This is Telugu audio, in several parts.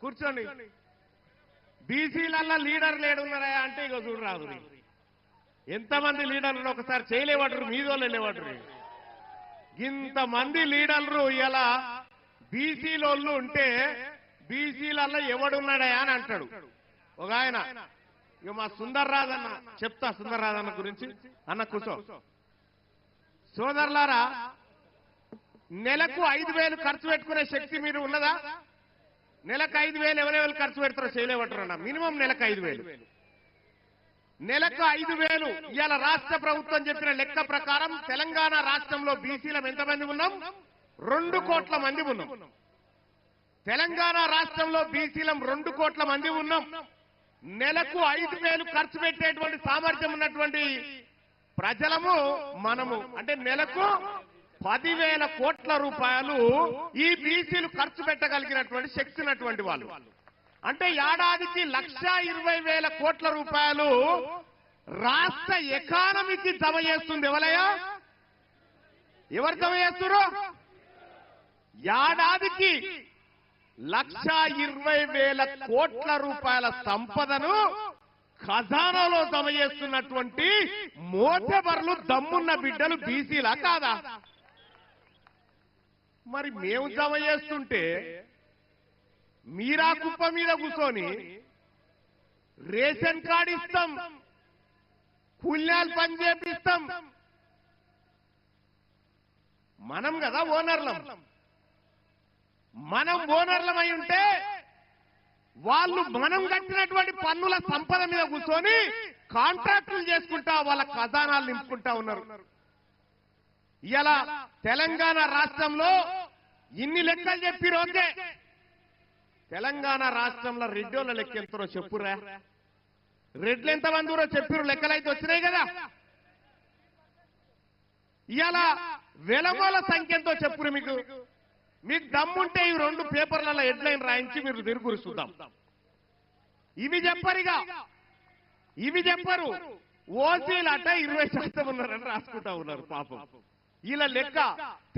కూర్చోండి. బీసీలల్లా లీడర్ లేడున్నారా అంటే ఇక చూడరాదు ఎంతమంది లీడర్లు ఒకసారి చేయలేవాడరు మీదోళ్ళు వెళ్ళేవాడరు. ఇంతమంది లీడర్లు ఇలా బీసీలోళ్ళు ఉంటే బీసీలల్లో ఎవడున్నాడా అని అంటాడు. ఒక ఆయన ఇక మా సుందర్ రాజన్న చెప్తా సుందర్ రాజన్న గురించి. అన్న కూర్చో. సోదరులారా నెలకు ఐదు వేలు ఖర్చు పెట్టుకునే శక్తి మీరు ఉన్నదా? నెలకు ఐదు వేలు ఎవరెవరు ఖర్చు పెడతారో చేయలేమంటారన్న మినిమం నెలకు ఐదు వేలు. నెలకు ఐదు వేలు. ఇవాళ రాష్ట్ర ప్రభుత్వం చెప్పిన లెక్క ప్రకారం తెలంగాణ రాష్ట్రంలో బీసీలం ఎంతమంది ఉన్నాం? రెండు కోట్ల మంది ఉన్నాం. తెలంగాణ రాష్ట్రంలో బీసీలం రెండు కోట్ల మంది ఉన్నాం. నెలకు ఐదు వేలు ఖర్చు పెట్టేటువంటి సామర్థ్యం ఉన్నటువంటి ప్రజలము మనము. అంటే నెలకు పదివేల కోట్ల రూపాయలు ఈ బీసీలు ఖర్చు పెట్టగలిగినటువంటి శక్తి ఉన్నటువంటి వాళ్ళు. అంటే ఏడాదికి లక్ష ఇరవై వేల కోట్ల రూపాయలు రాష్ట్ర ఎకానమీకి జమ చేస్తుంది ఎవరయ్యా ఎవరు జమ చేస్తున్నారు ఏడాదికి లక్ష ఇరవై వేల కోట్ల రూపాయల సంపదను ఖజానాలో జమ చేస్తున్నటువంటి మోటబర్లు దమ్మున్న బిడ్డలు బీసీలా కాదా? మరి మేము జమ చేస్తుంటే మీరా కుప్ప మీద కూర్చొని రేషన్ కార్డు ఇస్తాం. పుణ్యాలు పని చేపిస్తాం. మనం కదా ఓనర్లం. మనం ఓనర్లమై ఉంటే వాళ్ళు మనం కట్టినటువంటి పన్నుల సంపద మీద కూర్చొని కాంట్రాక్టులు చేసుకుంటా వాళ్ళ ఖజానాలు నింపుకుంటా ఉన్నారు. ఇలా తెలంగాణ రాష్ట్రంలో ఇన్ని లెక్కలు చెప్పిరు ఓకే తెలంగాణ రాష్ట్రంలో రెడ్డోళ్ళ లెక్క ఎంతరో చెప్పురా రెడ్లు ఎంతమంది ఊరో చెప్పిరు లెక్కలైతే వచ్చినాయి కదా. ఇలా వెలగోల సంఖ్య ఎంతో చెప్పురు మీకు. మీకు దమ్ముంటే ఈ రెండు పేపర్లలో హెడ్లైన్ రాయించి మీరు తిరుగురు చూద్దాం. ఇవి చెప్పరిగా. ఇవి చెప్పరు. ఓసీలట ఇరవై శాతం ఉన్నారని రాసుకుంటా ఉన్నారు పాపం. వీళ్ళ లెక్క.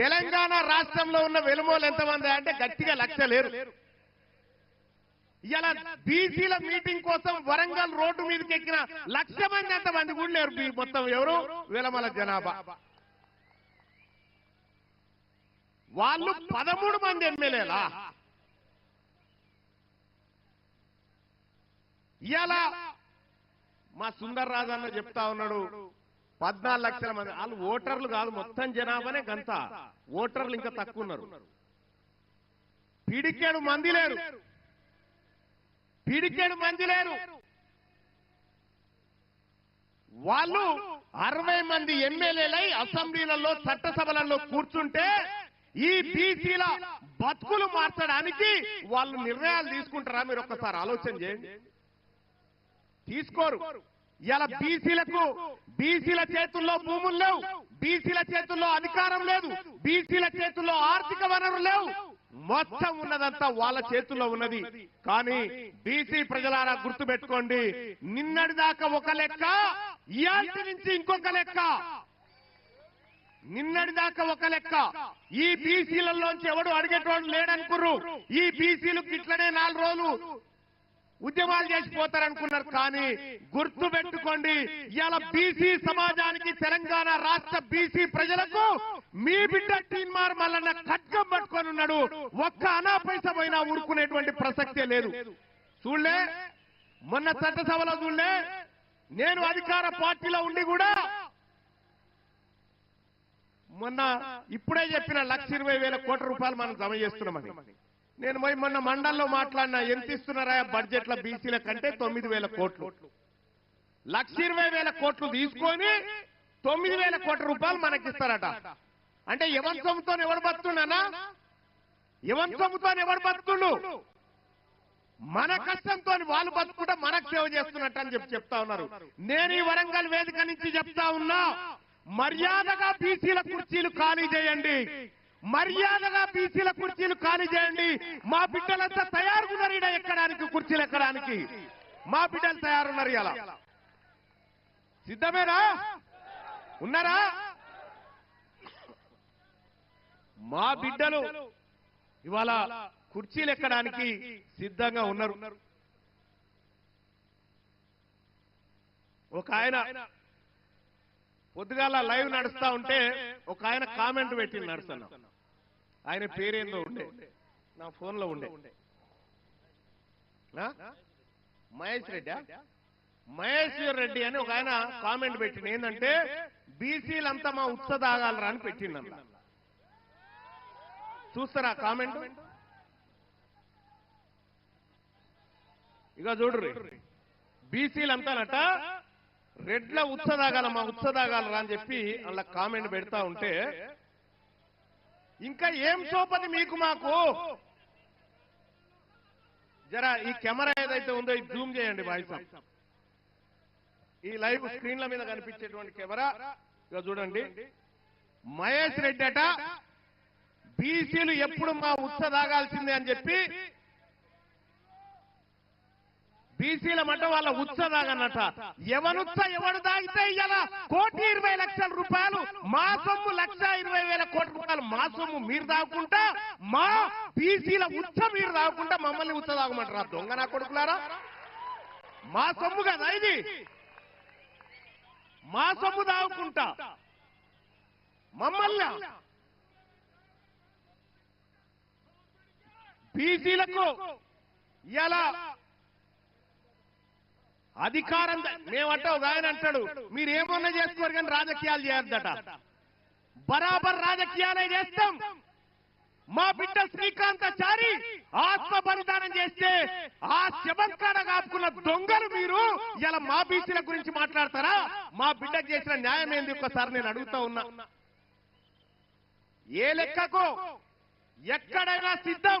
తెలంగాణ రాష్ట్రంలో ఉన్న వెలుమోలు ఎంతమంది అంటే గట్టిగా లక్ష లేరు. ఇలా బీసీల మీటింగ్ కోసం వరంగల్ రోడ్డు మీదకి ఎక్కిన లక్ష మంది అంతమంది కూడా లేరు మొత్తం ఎవరు? వెలమల జనాభా. వాళ్ళు పదమూడు మంది ఎమ్మెల్యేలా? ఇవాళ మా సుందర్ రాజు అన్న చెప్తా ఉన్నాడు. పద్నాలుగు లక్షల మంది. వాళ్ళు ఓటర్లు కాదు మొత్తం జనాభానే గంత. ఓటర్లు ఇంకా తక్కువ ఉన్నారు. పిడికేడు మంది లేరు. పిడికేడు మంది లేరు. వాళ్ళు అరవై మంది ఎమ్మెల్యేలై అసెంబ్లీలలో చట్టసభలలో కూర్చుంటే ఈ బీసీల బతుకులు మార్చడానికి వాళ్ళు నిర్ణయాలు తీసుకుంటారా? మీరు ఒక్కసారి ఆలోచన చేయండి. తీసుకోరు. ఇలా బీసీలకు బీసీల చేతుల్లో భూములు లేవు. బీసీల చేతుల్లో అధికారం లేదు. బీసీల చేతుల్లో ఆర్థిక వనరులు లేవు. మొత్తం ఉన్నదంతా వాళ్ళ చేతుల్లో ఉన్నది. కానీ బీసీ ప్రజలారా గుర్తు పెట్టుకోండి నిన్నటి దాకా ఒక లెక్క ఇయాల్టి నుంచి ఇంకొక లెక్క. నిన్నటి దాకా ఒక లెక్క. ఈ బీసీలలోంచి ఎవడు అడిగేటోడు లేడనుకుర్రు. ఈ బీసీలకు ఇట్లనే నాలుగు రోజులు ఉద్యమాలు చేసిపోతారనుకున్నారు కానీ గుర్తు పెట్టుకోండి ఇవాళ బీసీ సమాజానికి తెలంగాణ రాష్ట్ర బీసీ ప్రజలకు మీ బిడ్డ టీన్మార్ మల్లన్న ఖడ్గం పట్టుకొని ఉన్నాడు. ఒక్క అనా పైస పోయినా ఊరుకునేటువంటి ప్రసక్తే లేదు. చూడలే మొన్న చట్టసభలో చూడలే నేను అధికార పార్టీలో ఉండి కూడా మొన్న ఇప్పుడే చెప్పిన లక్ష ఇరవై వేల కోట్ల రూపాయలు మనం జమ చేస్తున్నామని. నేను పోయి మొన్న మండల్లో మాట్లాడినా ఎంత ఇస్తున్నారా బడ్జెట్లో బీసీల కంటే తొమ్మిది వేల కోట్లు. లక్ష ఇరవై వేల కోట్లు తీసుకొని తొమ్మిది వేల కోట్ల రూపాయలు మనకిస్తారట. అంటే ఎవరి సొమ్ముతో ఎవరు బతుకున్నానా ఎవరి సొమ్ముతో ఎవరు బతుకుండు మన కష్టంతో వాళ్ళు బతుకుంటే మనకు సేవ చేస్తున్నట్టు అని చెప్పి చెప్తా ఉన్నారు. నేను ఈ వరంగల్ వేదిక నుంచి చెప్తా ఉన్నా మర్యాదగా బీసీల కుర్చీలు ఖాళీ చేయండి. మర్యాదగా బీసీల కుర్చీలు ఖాళీ చేయండి. మా బిడ్డలంతా తయారుగున్నారు ఈడ ఎక్కడానికి కుర్చీలు ఎక్కడానికి. మా బిడ్డలు తయారున్నారు ఇలా. సిద్ధమేనా? ఉన్నారా? మా బిడ్డలు ఇవాళ కుర్చీలు ఎక్కడానికి సిద్ధంగా ఉన్నారు. ఒక ఆయన పొద్దుగాల లైవ్ నడుస్తా ఉంటే ఒక ఆయన కామెంట్ పెట్టి నడుస్తున్నాం ఆయన పేరేందో ఉండే. నా ఫోన్లో ఉండే? మహేష్ రెడ్డి? మహేశ్వర్ రెడ్డి అని ఒక ఆయన కామెంట్ పెట్టింది ఏంటంటే బీసీలంతా మా ఉత్స తాగాలరా అని పెట్టిందంట చూస్తారా కామెంట్ ఇక చూడరు బీసీలంతానట రెడ్ల ఉత్స తాగాల మా ఉత్స తాగాలరా అని చెప్పి అలా కామెంట్ పెడతా ఉంటే ఇంకా ఏం సోపది మీకు మాకు? జరా ఈ కెమెరా ఏదైతే ఉందో ఇది జూమ్ చేయండి బాయ్ సాబ్ ఈ లైవ్ స్క్రీన్ల మీద కనిపించేటువంటి కెమెరా ఇక చూడండి. మహేష్ రెడ్డి అట బీసీలు ఎప్పుడు మా ఉత్స తాగాల్సిందే అని చెప్పి బీసీల మట వాళ్ళ ఉత్స తాగనట ఎవనుత్స ఎవడు తాగితే ఇయ్యాల? కోటి ఇరవై లక్షల రూపాయలు మా సొమ్ము లక్ష ఇరవై వేల కోట్ల రూపాయలు మా సొమ్ము మీరు తాగుకుంటా మా బీసీల ఉచ్చ మీరు తాగుకుంటా మమ్మల్ని ఉచ్చ తాగమంటారా? దొంగ నా కొడుకులారా? మా సొమ్ము కదా ఇది. మా సొమ్ము తాగుకుంటా. మమ్మల్ని బీసీలకు ఇలా అధికారం మేమంటే ఒక ఆయన అంటాడు మీరు ఏమన్నా చేసుకోరు కానీ రాజకీయాలు చేయొద్దట. బరాబర్ రాజకీయాలే చేస్తాం. మా బిడ్డ శ్రీకాంతాచారి ఆత్మ బలిదానం చేస్తే ఆ శవంకాడ కాపుకున్న దొంగలు మీరు ఇలా మా బీసీల గురించి మాట్లాడతారా? మా బిడ్డకు చేసిన న్యాయం ఏంది? ఒక్కసారి నేను అడుగుతా ఉన్నా. ఏ లెక్కకు? ఎక్కడైనా సిద్ధం.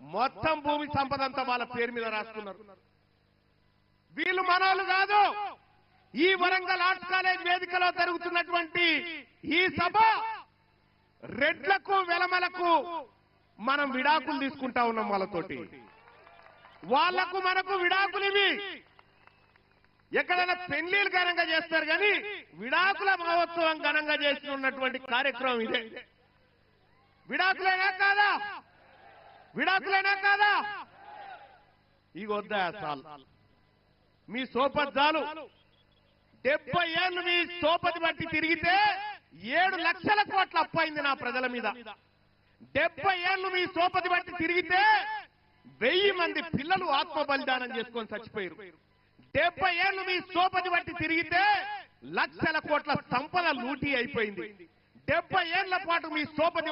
మొత్తం భూమి సంపద అంతా వాళ్ళ పేరు మీద రాసుకున్నారు. వీళ్ళు మనోళ్ళు కాదు. ఈ వరంగల్ ఆర్ట్స్ కాలేజ్ వేదికలో జరుగుతున్నటువంటి ఈ సభ రెడ్లకు వెలమలకు మనం విడాకులు తీసుకుంటా ఉన్నాం వాళ్ళతోటి. వాళ్ళకు మనకు విడాకులు ఇవి. ఎక్కడైనా పెళ్ళిలు ఘనంగా చేస్తారు కానీ విడాకుల మహోత్సవం ఘనంగా చేసి ఉన్నటువంటి కార్యక్రమం ఇదే. విడాకులేనా కాదా? విడాకులైనా కాదా? ఇక వద్దా చాలు మీ చాలు డెబ్బై ఏళ్ళు మీ సోపతి బట్టి తిరిగితే ఏడు లక్షల కోట్ల అప్పైంది నా ప్రజల మీద. డెబ్బై ఏళ్ళు మీ సోపతి బట్టి తిరిగితే వెయ్యి మంది పిల్లలు ఆత్మ బలిదానం చేసుకొని చచ్చిపోయారు డెబ్బై ఏళ్ళు మీ సోపతి బట్టి తిరిగితే లక్షల కోట్ల సంపద లూటీ అయిపోయింది. డెబ్బై ఏళ్ళ పాటు మీ సోపతి